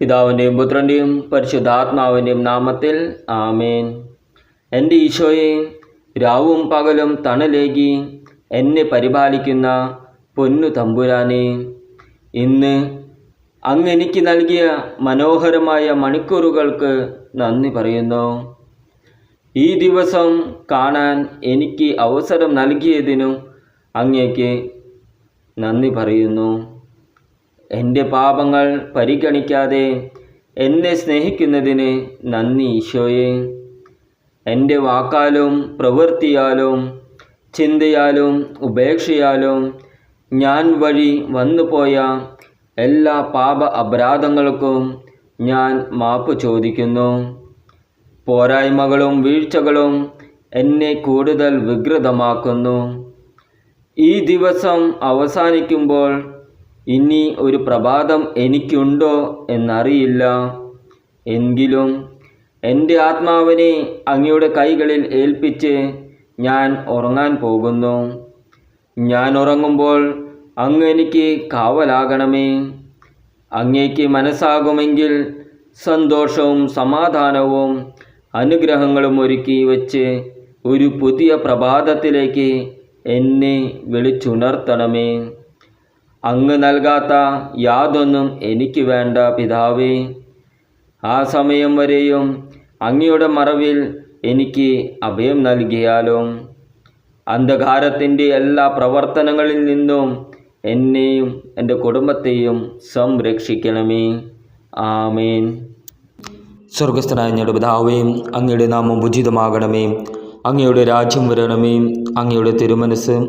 പിതാവിന്റെയും പുത്രന്റെയും പരിശുദ്ധാത്മാവിന്റെയും നാമത്തിൽ ആമേൻ. എന്റെ ഈശോയെ രാവും പകലും തണലേകി എന്നെ പരിപാലിക്കുന്ന പൊന്നു തമ്പുരാനെ ഇന്ന് അങ്ങ് എനിക്ക് നൽകിയ മനോഹരമായ മണിക്കൂറുകൾക്ക് നന്ദി പറയുന്നു. ഈ ദിവസം കാണാൻ എനിക്ക് അവസരം നൽകിയതിനും അങ്ങേക്ക് നന്ദി പറയുന്നു. എന്റെ പാപങ്ങൾ പരിഗണിക്കാതെ എന്നെ സ്നേഹിക്കുന്നതിന് നന്ദി ഈശോയെ. എന്റെ വാക്കാലും പ്രവൃത്തിയാലും ചിന്തയാലും ഉപേക്ഷയാലും ഞാൻ വഴി വന്നുപോയ എല്ലാ പാപ അപരാധങ്ങൾക്കും ഞാൻ മാപ്പ് ചോദിക്കുന്നു. പോരായ്മകളും വീഴ്ചകളും എന്നെ കൂടുതൽ വികൃതമാക്കുന്നു. ഈ ദിവസം അവസാനിക്കുമ്പോൾ ഇനി ഒരു പ്രഭാതം എനിക്കുണ്ടോ എന്നറിയില്ല. എങ്കിലും എന്റെ ആത്മാവിനെ അങ്ങയുടെ കൈകളിൽ ഏൽപ്പിച്ച് ഞാൻ ഉറങ്ങാൻ പോകുന്നു. ഞാൻ ഉറങ്ങുമ്പോൾ അങ്ങ് എനിക്ക് കാവലാകണമേ. അങ്ങേക്ക് മനസ്സാകുമെങ്കിൽ സന്തോഷവും സമാധാനവും അനുഗ്രഹങ്ങളും ഒരുക്കി വച്ച് ഒരു പുതിയ പ്രഭാതത്തിലേക്ക് എന്നെ വിളിച്ചുണർത്തണമേ. അങ്ങ് നൽകാത്ത യാതൊന്നും എനിക്ക് വേണ്ട പിതാവേ. ആ സമയം വരെയും അങ്ങയുടെ മറവിൽ എനിക്ക് അഭയം നൽകിയാലും അന്ധകാരത്തിന്റെ എല്ലാ പ്രവർത്തനങ്ങളിൽ നിന്നും എന്നെയും എന്റെ കുടുംബത്തെയും സംരക്ഷിക്കണമേ. ആമേൻ. സ്വർഗസ്ഥനായ ഞങ്ങളുടെ പിതാവേ അങ്ങയുടെ നാമം ഉചിതമാകണമേ. അങ്ങയുടെ രാജ്യം വരണമേ. അങ്ങയുടെ തിരുമനസ്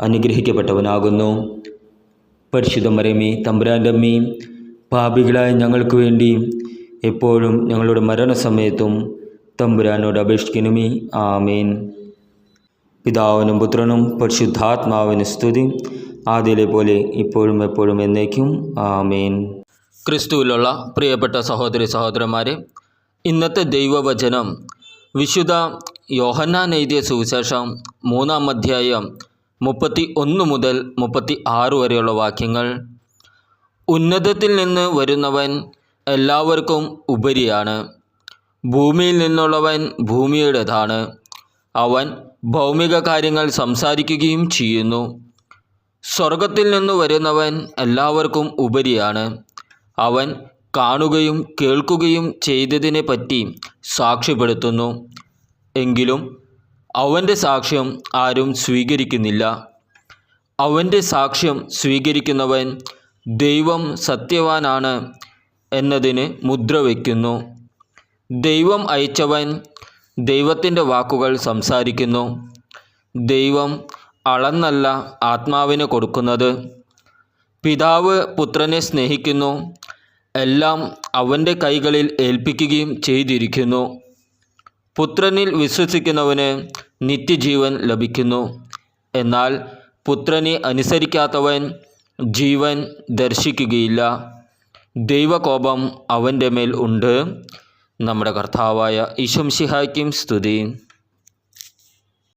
അനുഗ്രഹിക്കപ്പെട്ടവനാകുന്നു. പരിശുദ്ധ മരമേ തമ്പുരാന്റെ അമ്മയും പാപികളായ ഞങ്ങൾക്ക് വേണ്ടി എപ്പോഴും ഞങ്ങളുടെ മരണസമയത്തും തമ്പുരാനോട് അപേക്ഷിക്കണമേ. ആമേൻ. പിതാവിനും പുത്രനും പരിശുദ്ധാത്മാവിന് സ്തുതി. ആദ്യയിലെ പോലെ ഇപ്പോഴും എപ്പോഴും എന്നേക്കും. ആമേൻ. ക്രിസ്തുവിലുള്ള പ്രിയപ്പെട്ട സഹോദരി സഹോദരന്മാരെ ഇന്നത്തെ ദൈവവചനം വിശുദ്ധ യോഹന്നാൻ എഴുതിയ സുവിശേഷം മൂന്നാം അധ്യായം മുപ്പത്തി ഒന്ന് മുതൽ മുപ്പത്തി ആറ് വരെയുള്ള വാക്യങ്ങൾ. ഉന്നതത്തിൽ നിന്ന് വരുന്നവൻ എല്ലാവർക്കും ഉപരിയാണ്. ഭൂമിയിൽ നിന്നുള്ളവൻ ഭൂമിയുടേതാണ്. അവൻ ഭൗമിക കാര്യങ്ങൾ സംസാരിക്കുകയും ചെയ്യുന്നു. സ്വർഗത്തിൽ നിന്ന് വരുന്നവൻ എല്ലാവർക്കും ഉപരിയാണ്. അവൻ കാണുകയും കേൾക്കുകയും ചെയ്തതിനെ പറ്റി സാക്ഷ്യപ്പെടുത്തുന്നു. എങ്കിലും അവന്റെ സാക്ഷ്യം ആരും സ്വീകരിക്കുന്നില്ല. അവന്റെ സാക്ഷ്യം സ്വീകരിക്കുന്നവൻ ദൈവം സത്യവാനാണ് എന്നതിന് മുദ്ര വയ്ക്കുന്നു. ദൈവം അയച്ചവൻ ദൈവത്തിന്റെ വാക്കുകൾ സംസാരിക്കുന്നു. ദൈവം അളന്നല്ല ആത്മാവിന് കൊടുക്കുന്നത്. പിതാവ് പുത്രനെ സ്നേഹിക്കുന്നു. എല്ലാം അവന്റെ കൈകളിൽ ഏൽപ്പിക്കുകയും ചെയ്തിരിക്കുന്നു. പുത്രനിൽ വിശ്വസിക്കുന്നവന് നിത്യജീവൻ ലഭിക്കുന്നു. എന്നാൽ പുത്രനെ അനുസരിക്കാത്തവൻ ജീവൻ ദർശിക്കുകയില്ല. ദൈവകോപം അവന്റെ മേൽ ഉണ്ട്. നമ്മുടെ കർത്താവായ ഈശംഷിഹായ്ക്കും സ്തുതി.